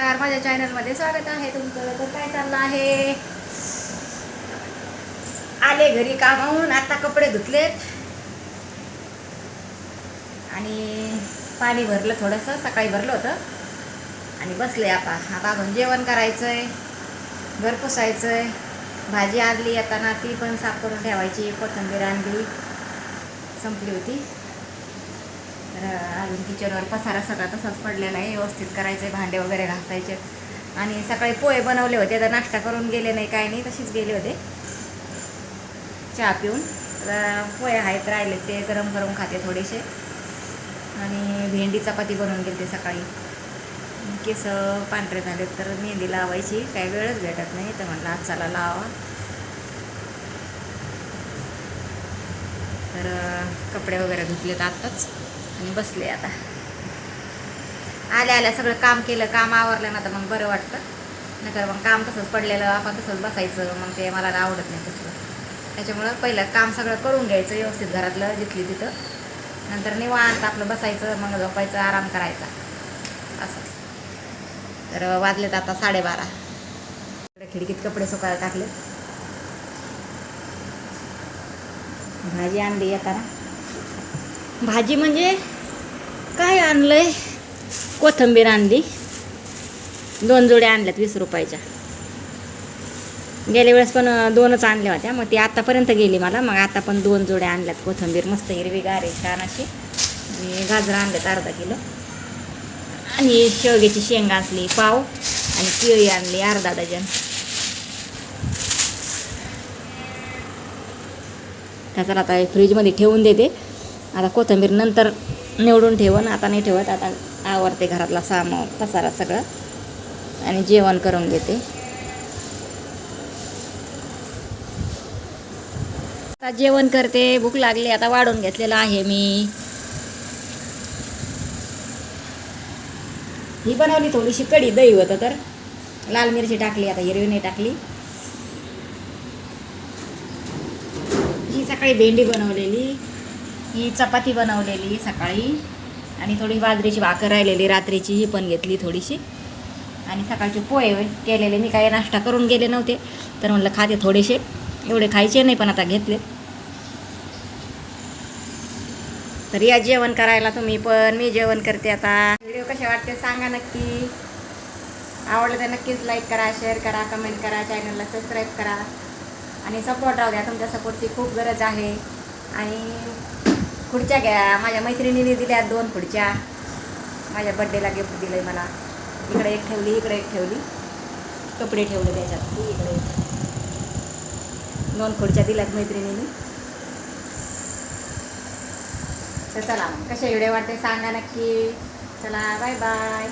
नमस्कार माझ्या चॅनलमध्ये स्वागत आहे. तुमचं तर काय चाललं आहे? आले घरी कामावून आता कपडे धुतलेत. आणि पाणी भरलं थोडंसं सकाळी भरलं होतं. आणि बसले आता. आता आपण जेवण करायचं आहे घर पुसायचं आहे भाजी आणली येताना ती पण साफ करून ठेवायची. कोथिंबीर आणली. संपली होती. तर अजून किचनवर पसारा सगळा तसाच पडलेला आहे. व्यवस्थित करायचं आहे भांडे वगैरे घासायचे. आणि सकाळी पोहे बनवले होते. तर नाश्ता करून गेले नाही काय नाही तशीच गेले होते. चहा पिऊन. तर पोहे आहेत राहिले ते गरम गरम खाते थोडेसे. आणि भेंडी चपाती बनवून गेली सकाळी. केस पांढरे झाले तर मेहंदी लावायची. काही वेळच भेटत नाही तर म्हटलं आज चला लावा. तर कपडे वगैरे धुतलेत आत्ताच. बसले आता. आल्या आल्या सगळं काम केलं काम आवरलं ना तर मग बरं वाटतं. नंतर मग काम तसंच पडलेलं आपण तसंच बसायचं मग ते मला आवडत नाही तसलं. त्याच्यामुळं पहिलं काम सगळं करून घ्यायचं व्यवस्थित घरातलं जिथली तिथं. नंतर निवांत आपलं बसायचं मग झोपायचं आराम करायचा. असं. तर वाजलेत आता साडेबारा. खिडकीत कपडे सुकायला टाकले भाजी आणली येताना. भाजी म्हणजे काय आणलंय? कोथंबीर आणली. दोन जोड्या आणल्यात वीस रुपयाच्या. गेल्या वेळेस पण दोनच आणल्या होत्या. मग ती आत्तापर्यंत गेली मला. मग आता पण दोन जोड्या आणल्यात कोथंबीर. मस्त हिरवीगार आहे छान अशी. आणि गाजरं आणल्यात अर्धा किलो. आणि शेवग्याची शेंगा असली पाव आणि केळी आणली अर्धा डझन. त्याचा आता फ्रीजमध्ये ठेवून देते. आता कोथिंबीर नंतर निवडून ठेवून आता नाही ठेवत आता आवरते घरातला सामान पसारा सगळं. आणि जेवण करून घेते. आता जेवण करते भूक लागली आता वाढून घेतलेलं आहे मी. ही बनवली थोडीशी कढी दही होतं तर. लाल मिरची टाकली आता हिरवी नाही टाकली. ही सकाळी भेंडी बनवलेली. ही चपाती बनवलेली सकाळी. आणि थोडी बाजरीची भाकर राहिलेली रात्रीची ही पण घेतली थोडीशी. आणि सकाळचे पोहे केलेले मी काही नाश्ता करून गेले नव्हते. तर म्हणलं खाते थोडेसे. एवढे खायचे नाही पण आता घेतले. तर या जेवण करायला तुम्ही पण मी जेवण करते आता. व्हिडिओ कसे वाटते सांगा नक्की. आवडलं तर नक्कीच लाईक करा शेअर करा कमेंट करा चॅनलला सबस्क्राईब करा. आणि सपोर्ट राहू द्या तुमच्या सपोर्टची खूप गरज आहे. आणि खुर्च्या घ्या. माझ्या मैत्रिणीने दिल्या दोन खुर्च्या. माझ्या बड्डेला गिफ्ट दिलं आहे मला. इकडे एक ठेवली इकडे एक ठेवली. कपडे ठेवले त्याच्यात. ती इकडे दोन खुर्च्या दिल्यात मैत्रिणीने. तर चला कशा एवढे व्हिडिओ वाटते सांगा नक्की. चला बाय बाय